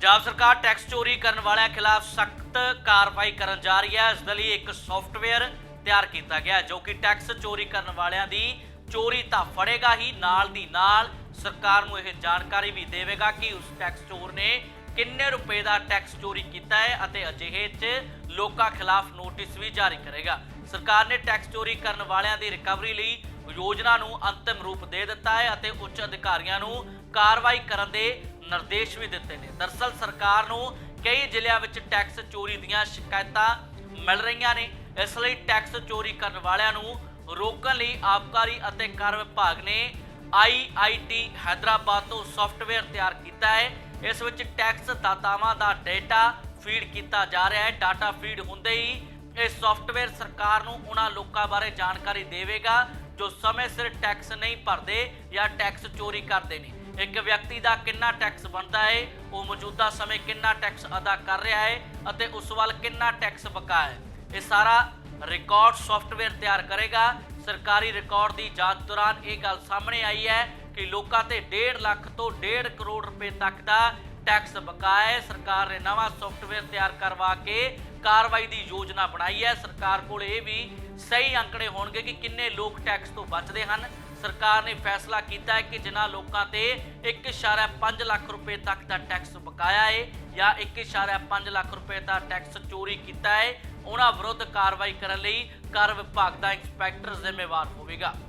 ਪੰਜਾਬ ਸਰਕਾਰ ਟੈਕਸ ਚੋਰੀ ਕਰਨ ਵਾਲਿਆਂ ਖਿਲਾਫ ਸਖਤ ਕਾਰਵਾਈ ਕਰਨ ਜਾ ਰਹੀ ਹੈ। ਇਸ ਦੇ ਲਈ ਇੱਕ ਸੌਫਟਵੇਅਰ ਤਿਆਰ ਕੀਤਾ ਗਿਆ ਜੋ ਕਿ ਟੈਕਸ ਚੋਰੀ ਕਰਨ ਵਾਲਿਆਂ ਦੀ ਚੋਰੀ ਤਾਂ ਫੜੇਗਾ ਹੀ, ਨਾਲ ਦੀ ਨਾਲ ਸਰਕਾਰ ਨੂੰ ਇਹ ਜਾਣਕਾਰੀ ਵੀ ਦੇਵੇਗਾ ਕਿ ਉਸ ਟੈਕਸ ਚੋਰ ਨੇ ਕਿੰਨੇ ਰੁਪਏ ਦਾ ਟੈਕਸ ਚੋਰੀ ਕੀਤਾ ਹੈ ਅਤੇ ਅਜਿਹੇ 'ਚ ਲੋਕਾਂ ਖਿਲਾਫ ਨੋਟਿਸ ਵੀ ਜਾਰੀ ਕਰੇਗਾ। ਸਰਕਾਰ ਨੇ ਟੈਕਸ ਚੋਰੀ ਕਰਨ ਵਾਲਿਆਂ ਦੀ ਰਿਕਵਰੀ ਲਈ ਯੋਜਨਾ ਨੂੰ ਅੰਤਿਮ ਰੂਪ ਦੇ ਦਿੱਤਾ ਹੈ ਅਤੇ ਉੱਚ ਅਧਿਕਾਰੀਆਂ ਨੂੰ ਕਾਰਵਾਈ ਕਰਨ ਦੇ ਨਿਰਦੇਸ਼ ਵੀ ਦਿੱਤੇ ਨੇ। ਦਰਸਲ ਸਰਕਾਰ ਨੂੰ ਕਈ ਜ਼ਿਲ੍ਹਿਆਂ ਵਿੱਚ ਟੈਕਸ ਚੋਰੀ ਦੀਆਂ ਸ਼ਿਕਾਇਤਾਂ ਮਿਲ ਰਹੀਆਂ ਨੇ। ਇਸ ਲਈ ਟੈਕਸ ਚੋਰੀ ਕਰਨ ਵਾਲਿਆਂ ਨੂੰ ਰੋਕਣ ਲਈ ਆਬਕਾਰੀ ਅਤੇ ਕਰ ਵਿਭਾਗ ਨੇ ਆਈਆਈਟੀ ਹੈਦਰਾਬਾਦ ਤੋਂ ਸੌਫਟਵੇਅਰ ਤਿਆਰ ਕੀਤਾ ਹੈ। ਇਸ ਵਿੱਚ ਟੈਕਸ ਦਾਤਾਵਾਂ ਦਾ ਡਾਟਾ ਫੀਡ ਕੀਤਾ ਜਾ ਰਿਹਾ ਹੈ। ਡਾਟਾ ਫੀਡ ਹੁੰਦੇ ਹੀ ਇਹ ਸੌਫਟਵੇਅਰ ਸਰਕਾਰ ਨੂੰ ਉਹਨਾਂ ਲੋਕਾਂ ਬਾਰੇ ਜਾਣਕਾਰੀ ਦੇਵੇਗਾ ਜੋ ਸਮੇਂ ਸਿਰ ਟੈਕਸ ਨਹੀਂ ਭਰਦੇ ਜਾਂ ਟੈਕਸ ਚੋਰੀ ਕਰਦੇ ਨੇ। ਇੱਕ ਵਿਅਕਤੀ ਦਾ ਕਿੰਨਾ ਟੈਕਸ ਬਣਦਾ ਹੈ ਉਹ ਮੌਜੂਦਾ ਸਮੇਂ ਕਿੰਨਾ ਟੈਕਸ ਅਦਾ ਕਰ ਰਿਹਾ ਹੈ ਅਤੇ ਉਸ ਵੱਲ ਕਿੰਨਾ ਟੈਕਸ ਬਕਾ ਹੈ ਇਹ ਸਾਰਾ ਰਿਕਾਰਡ ਸੌਫਟਵੇਅਰ ਤਿਆਰ ਕਰੇਗਾ। ਸਰਕਾਰੀ ਰਿਕਾਰਡ ਦੀ ਜਾਂਚ ਦੌਰਾਨ ਇਹ ਗੱਲ ਸਾਹਮਣੇ ਆਈ ਹੈ ਕਿ ਲੋਕਾਂ ਤੇ 1.5 ਲੱਖ ਤੋਂ 1.5 ਕਰੋੜ ਰੁਪਏ ਤੱਕ ਦਾ ਟੈਕਸ ਬਕਾਇਆ ਹੈ ਸਰਕਾਰ ਨੇ ਨਵਾਂ ਸੌਫਟਵੇਅਰ ਤਿਆਰ ਕਰਵਾ ਕੇ ਕਾਰਵਾਈ ਦੀ ਯੋਜਨਾ ਬਣਾਈ ਹੈ। ਸਰਕਾਰ ਕੋਲ ਇਹ ਵੀ ਸਹੀ ਅੰਕੜੇ ਹੋਣਗੇ ਕਿ ਕਿੰਨੇ ਲੋਕ ਟੈਕਸ ਤੋਂ ਬਚਦੇ ਹਨ। ਸਰਕਾਰ ਨੇ ਫੈਸਲਾ ਕੀਤਾ ਹੈ ਕਿ ਜਿਨ੍ਹਾਂ ਲੋਕਾਂ ਤੇ 1.5 ਲੱਖ ਰੁਪਏ ਤੱਕ ਦਾ ਟੈਕਸ ਬਕਾਇਆ ਹੈ ਜਾਂ 1.5 ਲੱਖ ਰੁਪਏ ਦਾ ਟੈਕਸ ਚੋਰੀ ਕੀਤਾ ਹੈ ਉਹਨਾਂ ਵਿਰੁੱਧ ਕਾਰਵਾਈ ਕਰਨ ਲਈ ਕਰ ਵਿਭਾਗ ਦਾ ਇੰਸਪੈਕਟਰ ਜ਼ਿੰਮੇਵਾਰ ਹੋਵੇਗਾ।